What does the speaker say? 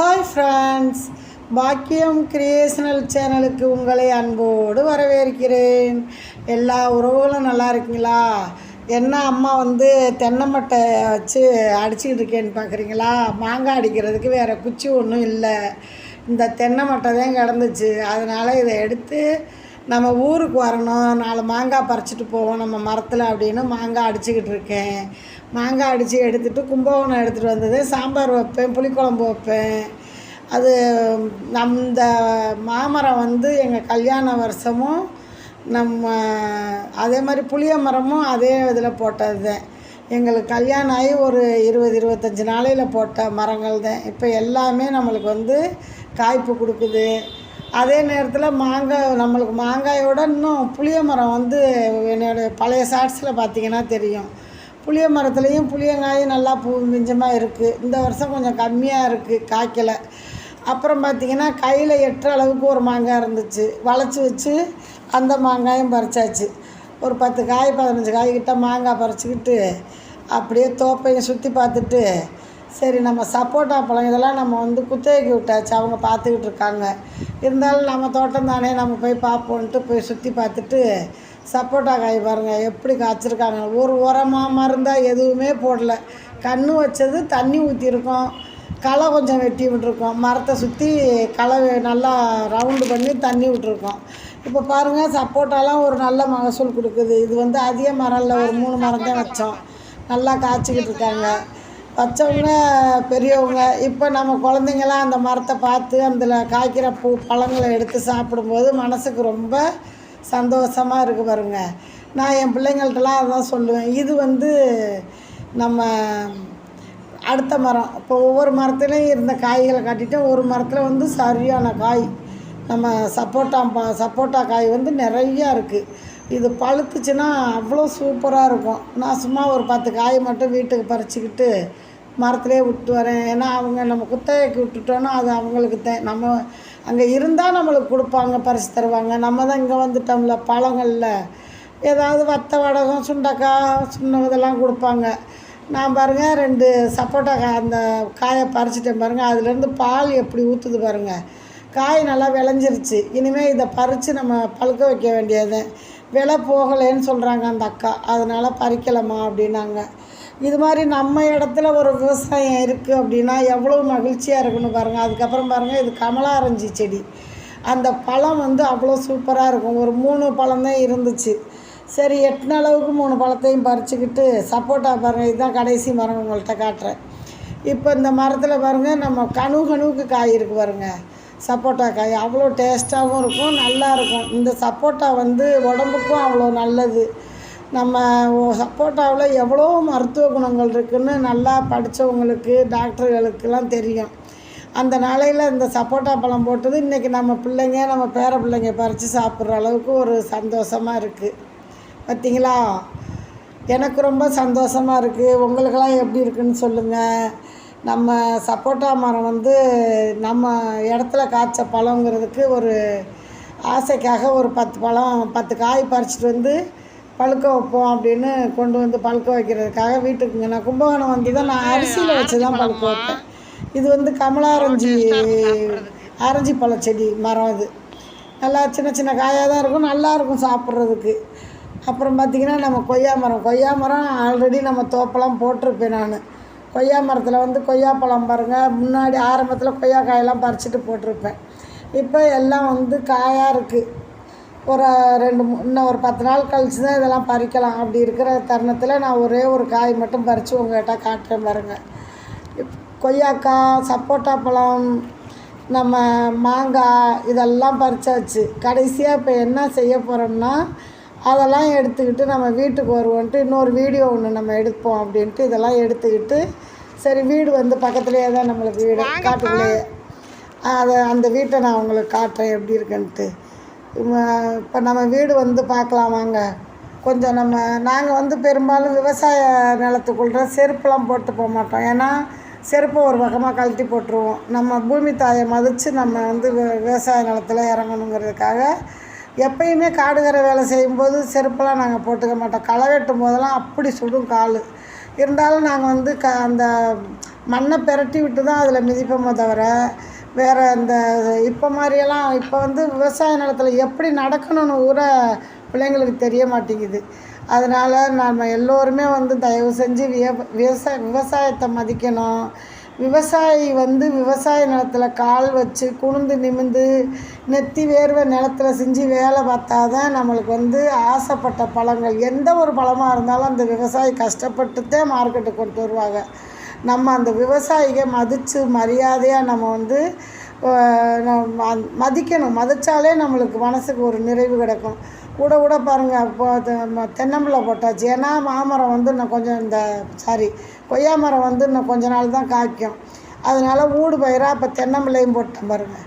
Hi friends பாக்கியம் creational சேனலுக்கு உங்களை அன்போடு வரவேற்கிறேன். எல்லா உறவுகளும் நல்லா இருக்கீங்களா? என்ன அம்மா வந்து தென்னை மட்டை வச்சு அடிச்சுக்கிட்டு இருக்கேன்னு பார்க்குறீங்களா மாங்காய் அடிக்கிறதுக்கு வேறு குச்சி ஒன்றும் இல்லை. இந்த தென்னை மட்டை தான் கிடந்துச்சு. அதனால் இதை எடுத்து நம்ம ஊருக்கு வரணும் நாலு மாங்காய் பறிச்சிட்டு போவோம் நம்ம மரத்தில் அப்படின்னு மாங்காய் அடிச்சுக்கிட்டு இருக்கேன். மாங்காய் அடித்து எடுத்துகிட்டு கும்பகோணம் எடுத்துகிட்டு வந்தது. சாம்பார் வைப்பேன் புளிக்குழம்பு வைப்பேன். அது நம் இந்த மாமரம் வந்து எங்கள் கல்யாண வருஷமும் நம்ம அதே மாதிரி புளிய மரமும் அதே இதில் போட்டது தான் எங்களுக்கு கல்யாணம் ஆகி ஒரு இருபது இருபத்தஞ்சி நாளையில் போட்ட மரங்கள் தான் இப்போ எல்லாமே நம்மளுக்கு வந்து காய்ப்பு கொடுக்குது. அதே நேரத்தில் மாங்காய் நம்மளுக்கு மாங்காயோட இன்னும் புளிய மரம் வந்து என்னோடய பழைய ஷார்ட்ஸில் பார்த்தீங்கன்னா தெரியும். புளிய மரத்துலேயும் புளியங்காயும் நல்லா பூ மிஞ்சமாக இருக்குது இந்த வருஷம் கொஞ்சம் கம்மியாக இருக்குது காய்க்கலை. அப்புறம் பார்த்திங்கன்னா கையில் எட்டுற அளவுக்கு ஒரு மாங்காய் இருந்துச்சு. வளைச்சி வச்சு அந்த மாங்காயும் பறிச்சாச்சு. ஒரு பத்து காய் பதினஞ்சு காய் கிட்ட மாங்காய் பறிச்சுக்கிட்டு அப்படியே தோப்பையும் சுற்றி பார்த்துட்டு சரி நம்ம சப்போட்டா பழம் இதெல்லாம் நம்ம வந்து குத்தகைக்கு விட்டாச்சு அவங்க பார்த்துக்கிட்டு இருக்காங்க. இருந்தாலும் நம்ம தோட்டம் தானே நம்ம போய் பார்ப்போன்ட்டு போய் சுற்றி பார்த்துட்டு சப்போட்டா காய் பாருங்கள் எப்படி காய்ச்சிருக்காங்க. ஒரு உரமாக மருந்தாக எதுவுமே போடல. கன்று வச்சது தண்ணி ஊற்றிருக்கோம் களை கொஞ்சம் வெட்டி விட்டுருக்கோம். மரத்தை சுற்றி களை நல்லா ரவுண்டு பண்ணி தண்ணி விட்டுருக்கோம். இப்போ பாருங்கள் சப்போட்டாலாம் ஒரு நல்ல மகசூல் கொடுக்குது. இது வந்து அதிக மரம் இல்லை ஒரு மூணு மரம் தான் வச்சோம். நல்லா காய்ச்சிக்கிட்டு இருக்காங்க. வச்சவங்க பெரியவங்க இப்போ நம்ம குழந்தைங்களாம் அந்த மரத்தை பார்த்து அதில் காய்க்கிற பூ பழங்களை எடுத்து சாப்பிடும்போது மனசுக்கு ரொம்ப சந்தோஷமாக இருக்குது பாருங்க. நான் என் பிள்ளைங்கள்ட்டலாம் அதான் சொல்லுவேன். இது வந்து நம்ம அடுத்த மரம். இப்போ ஒவ்வொரு மரத்துலேயும் இருந்த காய்களை காட்டிட்டு ஒரு மரத்தில் வந்து சரியான காய் நம்ம சப்போட்டா பா சப்போட்டா காய் வந்து நிறையா இருக்குது இது பழுத்துச்சுன்னா அவ்வளோ சூப்பராக இருக்கும். நான் சும்மா ஒரு பத்து காய் மட்டும் வீட்டுக்கு பறிச்சுக்கிட்டு மரத்துலேயே விட்டு வரேன். ஏன்னா அவங்க நம்ம குத்தகைக்கு விட்டுட்டோன்னா அது அவங்களுக்கு தான் நம்ம அங்கே இருந்தால் நம்மளுக்கு கொடுப்பாங்க பறித்து தருவாங்க. நம்ம தான் இங்கே வந்துட்டோம்ல பழங்களில். ஏதாவது வத்த வடகம் சுண்டக்காய் சுண்ண இதெல்லாம் கொடுப்பாங்க. நான் பாருங்கள் ரெண்டு சப்போட்டா காய் அந்த காயை பறிச்சிட்டேன் பாருங்கள் அதுலேருந்து பால் எப்படி ஊற்றுது பாருங்கள் காய் நல்லா விளைஞ்சிருச்சு. இனிமேல் இதை பறித்து நம்ம பழுக்க வைக்க வேண்டியது. விலை போகலைன்னு சொல்கிறாங்க அந்த அக்கா. அதனால் பறிக்கலாமா அப்படின்னாங்க. இது மாதிரி நம்ம இடத்துல ஒரு விவசாயம் இருக்குது அப்படின்னா எவ்வளோ மகிழ்ச்சியாக இருக்குன்னு பாருங்கள் அதுக்கப்புறம் பாருங்கள் இது கமலாரஞ்சி செடி. அந்த பழம் வந்து அவ்வளோ சூப்பராக இருக்கும். ஒரு மூணு பழம் தான் இருந்துச்சு. சரி எட்டின அளவுக்கு மூணு பழத்தையும் பறிச்சுக்கிட்டு சப்போட்டா பாருங்கள் இதுதான் கடைசி மரம் உங்கள்கிட்ட காட்டுறேன். இப்போ இந்த மரத்தில் பாருங்கள் நம்ம கனு கணுவுக்கு காய் இருக்குது பாருங்கள் சப்போட்டா காய் அவ்வளோ டேஸ்ட்டாகவும் இருக்கும் நல்லாயிருக்கும் இந்த சப்போட்டா வந்து உடம்புக்கும் அவ்வளோ நல்லது. நம்ம சப்போட்டாவில் எவ்வளோ மருத்துவ குணங்கள் இருக்குதுன்னு நல்லா படித்தவங்களுக்கு டாக்டர்களுக்கெல்லாம் தெரியும். அந்த நாளையில் இந்த சப்போட்டா பழம் போட்டது இன்றைக்கி நம்ம பிள்ளைங்க நம்ம பேர பிள்ளைங்க பறித்து சாப்பிட்ற அளவுக்கு ஒரு சந்தோஷமாக இருக்குது பார்த்திங்களா எனக்கு ரொம்ப சந்தோஷமாக இருக்குது உங்களுக்கெல்லாம் எப்படி இருக்குன்னு சொல்லுங்கள் நம்ம சப்போட்டா மரம் வந்து நம்ம இடத்துல காய்ச்ச பழங்கிறதுக்கு ஒரு ஆசைக்காக ஒரு பத்து பழம் பத்து காய் பறிச்சிட்டு வந்து பழுக்க வைப்போம் அப்படின்னு கொண்டு வந்து பழுக்க வைக்கிறதுக்காக வீட்டுக்குங்க நான் கும்பகோணம் வந்து தான் நான் அரிசியில் வச்சு தான் பழுக்க வைப்பேன். இது வந்து கமலாரஞ்சி ஆரஞ்சு பழ செடி மரம் இது. நல்லா சின்ன சின்ன காயாக தான் இருக்கும் நல்லா இருக்கும் சாப்பிட்றதுக்கு. அப்புறம் பார்த்திங்கன்னா நம்ம கொய்யா மரம் கொய்யா மரம் ஆல்ரெடி நம்ம தோப்பெல்லாம் போட்டிருப்பேன் நான். கொய்யா மரத்தில் வந்து கொய்யாப்பழம் பாருங்கள் முன்னாடி ஆரம்பத்தில் கொய்யா காயெல்லாம் பறிச்சுட்டு போட்டிருப்பேன். இப்போ எல்லாம் வந்து காயாக இருக்குது ஒரு ரெண்டு இன்னும் ஒரு பத்து நாள் கழிச்சு தான் இதெல்லாம் பறிக்கலாம். அப்படி இருக்கிற தருணத்தில் நான் ஒரே ஒரு காய் மட்டும் பறித்து உங்கள்கிட்ட காட்டுறேன் பாருங்கள் கொய்யாக்காய் சப்போட்டா பழம் நம்ம மாங்காய் இதெல்லாம் பறிச்சாச்சு. கடைசியாக இப்போ என்ன செய்ய போகிறோம்னா அதெல்லாம் எடுத்துக்கிட்டு நம்ம வீட்டுக்கு வருவோன்ட்டு இன்னொரு வீடியோ ஒன்று நம்ம எடுப்போம் அப்படின்ட்டு இதெல்லாம் எடுத்துக்கிட்டு சரி வீடு வந்து பக்கத்துலேயே தான் நம்மளுக்கு வீடு காட்டுக்குள்ளேயே அதை அந்த வீட்டை நான் உங்களுக்கு காட்டுறேன் எப்படி இருக்குன்ட்டு. இப்போ நம்ம வீடு வந்து பார்க்கலாம் வாங்க. கொஞ்சம் நம்ம நாங்கள் வந்து பெரும்பாலும் விவசாய நிலத்துக்குள்ள செருப்புலாம் போட்டு போக மாட்டோம். ஏன்னா செருப்பை ஒரு பக்கமாக கழட்டி போட்டுருவோம். நம்ம பூமி தாயை மதித்து நம்ம வந்து விவசாய நிலத்தில் இறங்கணுங்கிறதுக்காக எப்பயுமே காடுகிற வேலை செய்யும்போது செருப்பெல்லாம் நாங்கள் போட்டுக்க மாட்டோம். களை வெட்டும் போதெல்லாம் அப்படி சுடும் கால். இருந்தாலும் நாங்கள் வந்து க அந்த மண்ணை பிரட்டி விட்டு தான் அதில் மிதிப்போமே தவிர வேறு இந்த இப்போ மாதிரியெல்லாம் இப்போ வந்து விவசாய நிலத்துல எப்படி நடக்கணும்னு கூட பிள்ளைங்களுக்கு தெரிய மாட்டேங்குது. அதனால் நம்ம எல்லோருமே வந்து தயவு செஞ்சு விய விவசாய விவசாயத்தை மதிக்கணும். விவசாயி வந்து விவசாய நிலத்தில் கால் வச்சு குனிந்து நிமிர்ந்து நெத்தி வேர்வை நிலத்துல செஞ்சு வேலை பார்த்தா தான் நம்மளுக்கு வந்து ஆசைப்பட்ட பழங்கள். எந்த ஒரு பழமாக இருந்தாலும் அந்த விவசாயி கஷ்டப்பட்டுத்தே மார்க்கெட்டுக்கு கொண்டு வருவாங்க. நம்ம அந்த விவசாயிக மதித்து மரியாதையாக நம்ம வந்து மதிக்கணும். மதித்தாலே நம்மளுக்கு மனசுக்கு ஒரு நிறைவு கிடைக்கும். கூட கூட பாருங்கள் இப்போ தென்னம்பிள்ளை போட்டாச்சு. ஏன்னா மாமரம் வந்து இன்னும் கொஞ்சம் இந்த சாரி கொய்யா மரம் வந்து இன்னும் கொஞ்ச நாள் தான் காய்க்கும். அதனால ஊடு பயிராக இப்போ தென்னம்பிள்ளையும் போட்டேன் பாருங்கள்